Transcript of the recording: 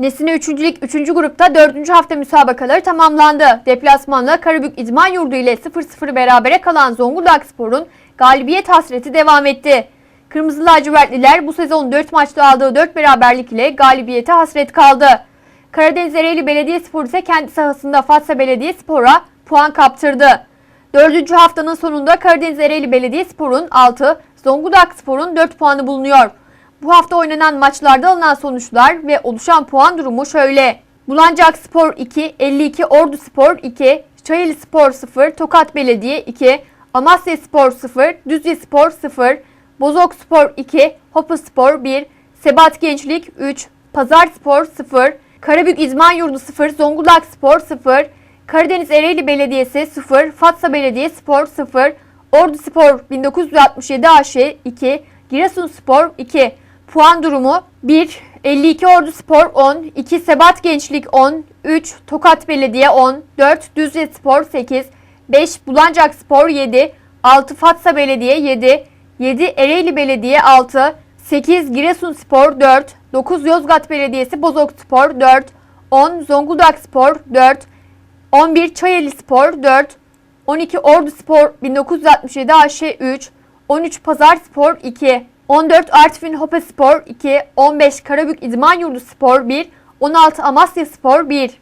Nesine 3. Lig 3. grupta 4. hafta müsabakaları tamamlandı. Deplasmanla Karabük İdman Yurdu ile 0-0 berabere kalan Zonguldak Spor'un galibiyet hasreti devam etti. Kırmızı lacivertliler bu sezon 4 maçta aldığı 4 beraberlik ile galibiyete hasret kaldı. Karadeniz Ereğli Belediyespor ise kendi sahasında Fatsa Belediyespor'a puan kaptırdı. Dördüncü haftanın sonunda Karadeniz Ereğli Belediyespor'un 6, Zonguldak Spor'un 4 puanı bulunuyor. Bu hafta oynanan maçlarda alınan sonuçlar ve oluşan puan durumu şöyle. Bulancak Spor 2, 52 Ordu Spor 2, Çayeli Spor 0, Tokat Belediye 2, Amasya Spor 0, Düzce Spor 0, Bozok Spor 2, Hopa Spor 1, Sebat Gençlik 3, Pazar Spor 0, Karabük İzman Yurdu 0, Zonguldak Spor 0, Karadeniz Ereğli Belediyesi 0, Fatsa Belediye Spor 0, Ordu Spor 1967 AŞ 2, Giresun Spor 2. Puan durumu 1, 52 Ordu Spor 10, 2 Sebat Gençlik 10, 3 Tokat Belediye 10, 4 Düzce Spor 8, 5 Bulancak Spor 7, 6 Fatsa Belediye 7, 7 Ereğli Belediye 6, 8 Giresun Spor 4, 9 Yozgat Belediyesi Bozok Spor 4, 10 Zonguldak Spor 4, 11 Çayeli Spor 4, 12 Ordu Spor 1967 AŞ 3, 13 Pazar Spor 2, 14 Artvin Hopa Spor 2, 15 Karabük İdman Yurdu Spor 1, 16 Amasya Spor 1.